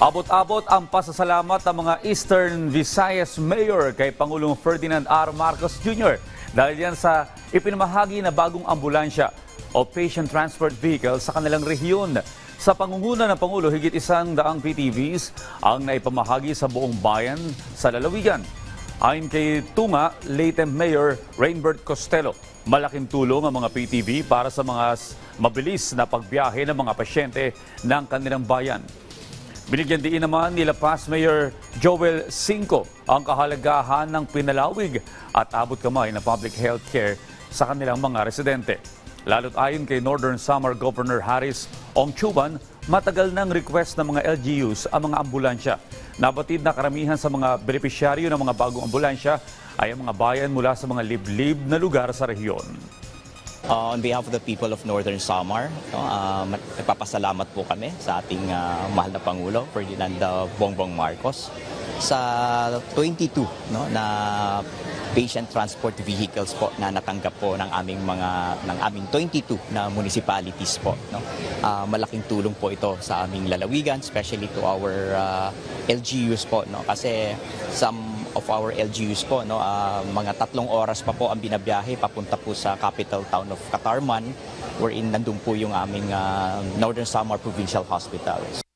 Abot-abot ang pasasalamat ng mga Eastern Visayas Mayor kay Pangulong Ferdinand R. Marcos Jr. dahil yan sa ipinamahagi na bagong ambulansya o patient transport vehicle sa kanilang rehiyon. Sa pangunguna ng Pangulo, higit isang daang PTVs ang naipamahagi sa buong bayan sa lalawigan. Ayon kay Tunga, Leyte Mayor Rainbert Costello, malaking tulong ang mga PTV para sa mga mabilis na pagbiyahe ng mga pasyente ng kanilang bayan. Binigyan din naman nila past Mayor Joel Cinco ang kahalagahan ng pinalawig at abot kamay na public health care sa kanilang mga residente. Lalo't ayon kay Northern Samar Governor Harris Ong Chuban, matagal ng request ng mga LGUs ang mga ambulansya. Nabatid na karamihan sa mga benepisyaryo ng mga bagong ambulansya ay ang mga bayan mula sa mga liblib na lugar sa rehiyon. Uh, on behalf of the people of Northern Samar, no, uh, nagpapasalamat po kami sa ating uh, mahal na Pangulo, Ferdinand uh, Bongbong Marcos, sa 22 no, na patient transport vehicles po na natanggap po ng aming mga ng aming 22 na municipalities po no. Ah, malaking tulong po ito sa aming lalawigan especially to our ah, LGUs po no kasi some of our LGUs po no ah, mga tatlong oras pa po ang binabiyahe papunta po sa capital town of Katarman wherein nandun po yung aming ah, Northern Samar Provincial Hospital.